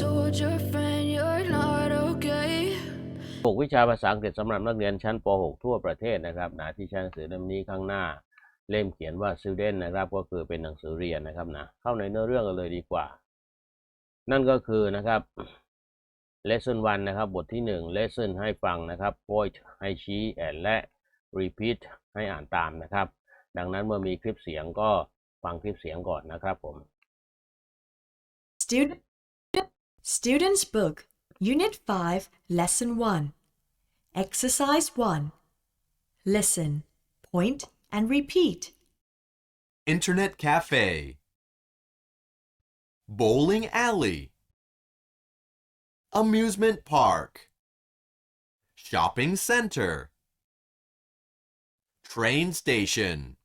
told your friend you're not okay. ปกวิชาภาษาอังกฤษสำหรับนักเรียนชั้นป .6 ทั่วประเทศนะครับนะที่ใช้หนังสือเล่มนี้ข้างหน้า เล่มเขียนว่า student นะครับ ก็คือเป็นหนังสือเรียนนะครับนะ เข้าในเนื้อเรื่องกันเลยดีกว่า นั่นก็คือนะครับ lesson 1 นะครับ บทที่ 1 lesson ให้ฟังนะครับ point ให้ชี้ and และ repeat ให้อ่านตามนะครับ ดังนั้นเมื่อมีคลิปเสียงก็ฟังคลิปเสียงก่อนนะครับผม Student Student's Book, Unit 5, Lesson 1. Exercise 1. Listen, point, and repeat. Internet cafe. Bowling alley. Amusement park. Shopping center. Train station.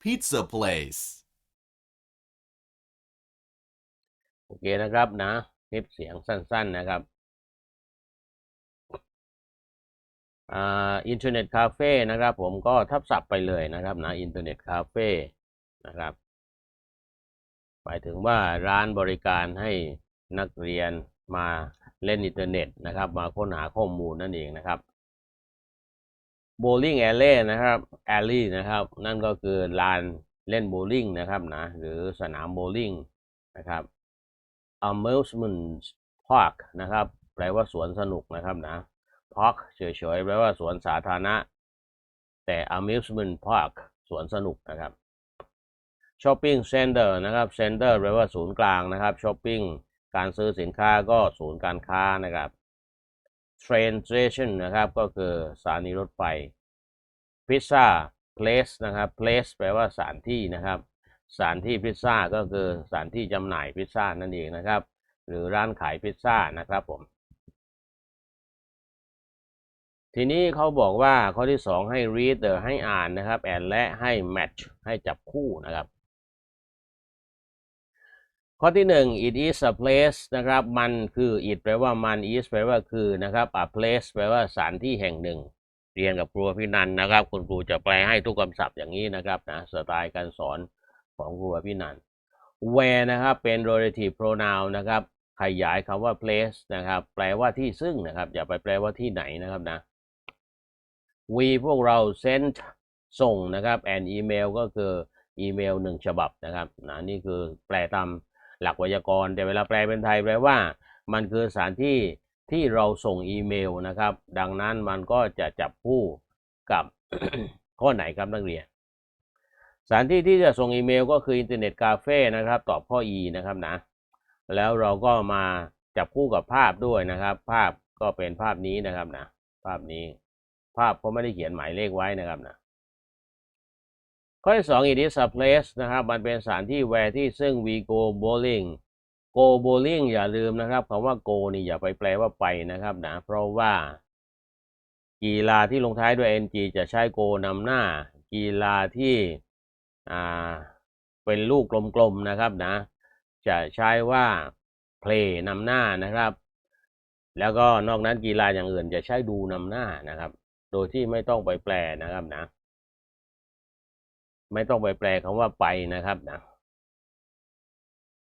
Pizza place. โอเคนะครับนะคลิปเสียงสั้น ๆนะครับอ่าอินเทอร์เน็ตคาเฟ่นะครับ ผมก็ทับศัพท์ไปเลยนะครับนะอินเทอร์เน็ตคาเฟ่นะครับหมายถึงว่าร้านบริการให้นักเรียนมาเล่นอินเทอร์เน็ตนะครับ มาค้นหาข้อมูลนั่นเองนะครับ bowling alley นะครับ alley นะครับ นั่นก็คือลานเล่นโบว์ลิ่งนะครับนะหรือสนามโบว์ลิ่งนะครับ amusement park นะครับ แปลว่าสวนสนุกนะครับนะ park เฉยๆ แปลว่าสวนสาธารณะ แต่ amusement park สวนสนุกนะครับ shopping center นะครับ center แปลว่าศูนย์กลางนะครับ shopping การซื้อสินค้าก็ศูนย์การค้านะครับ train station นะครับ ก็คือสถานีรถไฟ pizza place นะครับ place แปลว่าสถานที่นะครับ สถานที่พิซซ่าก็คือสถานที่จำหน่ายพิซซ่านั่นเองนะครับ หรือร้านขายพิซซ่านะครับผม ทีนี้เขาบอกว่าข้อที่สองให้ read เดอให้อ่านนะครับ and และให้ match ให้จับคู่นะครับ ข้อที่หนึ่ง it is a place นะครับ มันคือ it แปลว่ามัน is แปลว่าคือนะครับ a place แปลว่าสถานที่แห่งหนึ่งเรียนกับครูพี่นันนะครับ คุณครูจะแปลให้ทุกคำศัพท์อย่างนี้นะครับนะสไตล์การสอน ของครูพี่นัน where นะครับเป็น relative pronoun นะครับขยายคำว่า place นะครับ แปลว่าที่ซึ่งนะครับ อย่าไปแปลว่าที่ไหนนะครับนะ we พวกเรา send ส่งนะครับ and email ก็คืออีเมลหนึ่งฉบับนะครับนะนี่คือแปลตามหลักไวยากรณ์แต่เวลาแปลเป็นไทยแปลว่า มันคือสถานที่ที่เราส่งอีเมลนะครับ ดังนั้นมันก็จะจับคู่กับข้อไหนครับนักเรียน สถานที่ที่จะส่งอีเมลก็คืออินเทอร์เน็ตคาเฟ่นะครับ ตอบข้อ E นะครับนะ แล้วเราก็มาจับคู่กับภาพด้วยนะครับ ภาพก็เป็นภาพนี้นะครับนะ ภาพนี้ ภาพเขาไม่ได้เขียนหมายเลขไว้นะครับนะ ข้อที่สอง it is a place นะครับ มันเป็นสถานที่ where ที่ซึ่ง we go bowling go bowling อย่าลืมนะครับคำว่า go นี่อย่าไปแปลว่าไปนะครับนะ เพราะว่ากีฬาที่ลงท้ายด้วย ng จะใช้ go นำหน้า กีฬาที่ อ่าเป็นลูกกลมๆนะครับนะ จะใช้ว่า play นำหน้านะครับ แล้วก็นอกนั้นกีฬาอย่างอื่นจะใช้ดูนำหน้านะครับ โดยที่ไม่ต้องไปแปลนะครับนะ ไม่ต้องไปแปลคำว่าไปนะครับนะ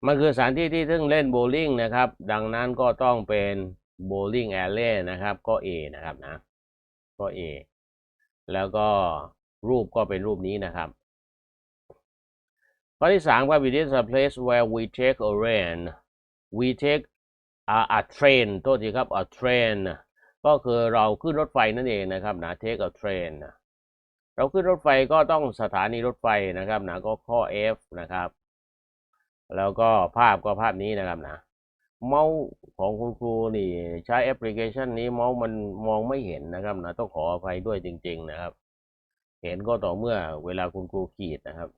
มันคือสถานที่ที่ซึ่งเล่นโบว์ลิ่งนะครับ ดังนั้นก็ต้องเป็นโบว์ลิ่งแอลเล่นะครับ ก็ A นะครับนะ ก็ A แล้วก็รูปก็เป็นรูปนี้นะครับ ข้อที่สามครับ it is a place where we take a rain we take a, a train โทษทีครับ a train ก็คือเราขึ้นรถไฟนั่นเองนะครับนะ take a train เราขึ้นรถไฟก็ต้องสถานีรถไฟนะครับนะก็ข้อ F นะครับ แล้วก็ภาพก็ภาพนี้นะครับนะ เมาส์ของคุณครูนี่ใช้แอปพลิเคชันนี้เมาส์มันมองไม่เห็นนะครับนะต้องขออภัยด้วยจริง ๆ นะครับ เห็นก็ต่อเมื่อเวลาคุณครูขีดนะครับ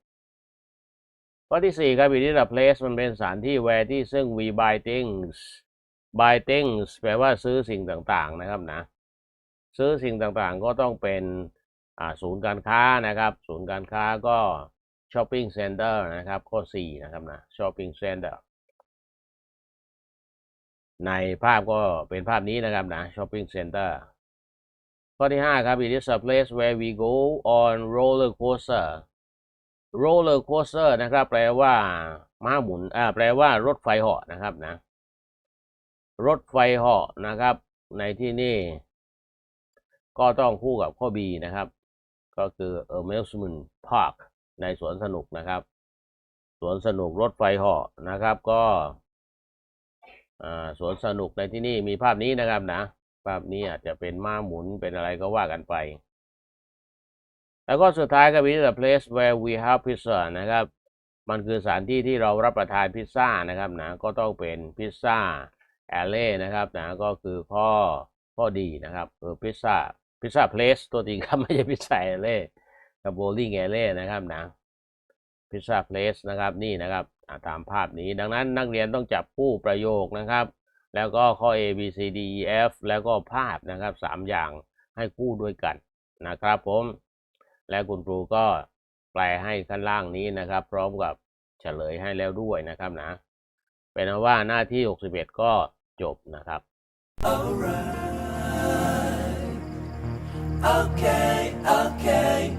ข้อที่สี่ครับ it is a place มันเป็นสถานที่ where ที่ซึ่ง we buy things buy things แปลว่าซื้อสิ่งต่างๆนะครับนะ ซื้อสิ่งต่างๆก็ต้องเป็นศูนย์การค้านะครับ ศูนย์การค้าก็ shopping center นะครับ ข้อสี่นะครับนะ shopping center ในภาพก็เป็นภาพนี้นะครับนะ shopping center ข้อที่ห้าครับ it is a place where we go on roller coaster roller coaster นะครับ แปลว่าม้าหมุนอ่าแปลว่ารถไฟเหาะนะครับนะ รถไฟเหาะนะครับ ในที่นี่ ก็ต้องคู่กับข้อ B นะครับ ก็คือ amusement park ในสวนสนุกนะครับ สวนสนุกรถไฟเหาะนะครับ ก็อ่าสวนสนุกในที่นี่มีภาพนี้นะครับนะ ภาพนี้อาจจะเป็นม้าหมุนเป็นอะไรก็ว่ากันไป แล้วก็สุดท้ายก็มี the place where we have pizza นะครับ มันคือสถานที่ที่เรารับประทานพิซซ่านะครับนะก็ต้องเป็นพิซซ่าแอลเล่นะครับนะก็คือข้อข้อดีนะครับเออพิซซ่าพิซซ่าเพลสตัวจริงครับไม่ใช่พิซซ่าแอลเล่กับโบลิ่งแอลเล่นะครับนะพิซซ่าเพลสนะครับนี่นะครับตามภาพนี้ดังนั้นนักเรียนต้องจับคู่ประโยคนะครับ แล้วก็ข้อ A B C D E F แล้วก็ภาพนะครับสามอย่างให้คู่ด้วยกันนะครับผม และคุณครูก็แปลให้ข้างล่างนี้นะครับ พร้อมกับเฉลยให้แล้วด้วยนะครับนะ เป็นอันว่าหน้าที่ 61 ก็จบนะครับ Okay.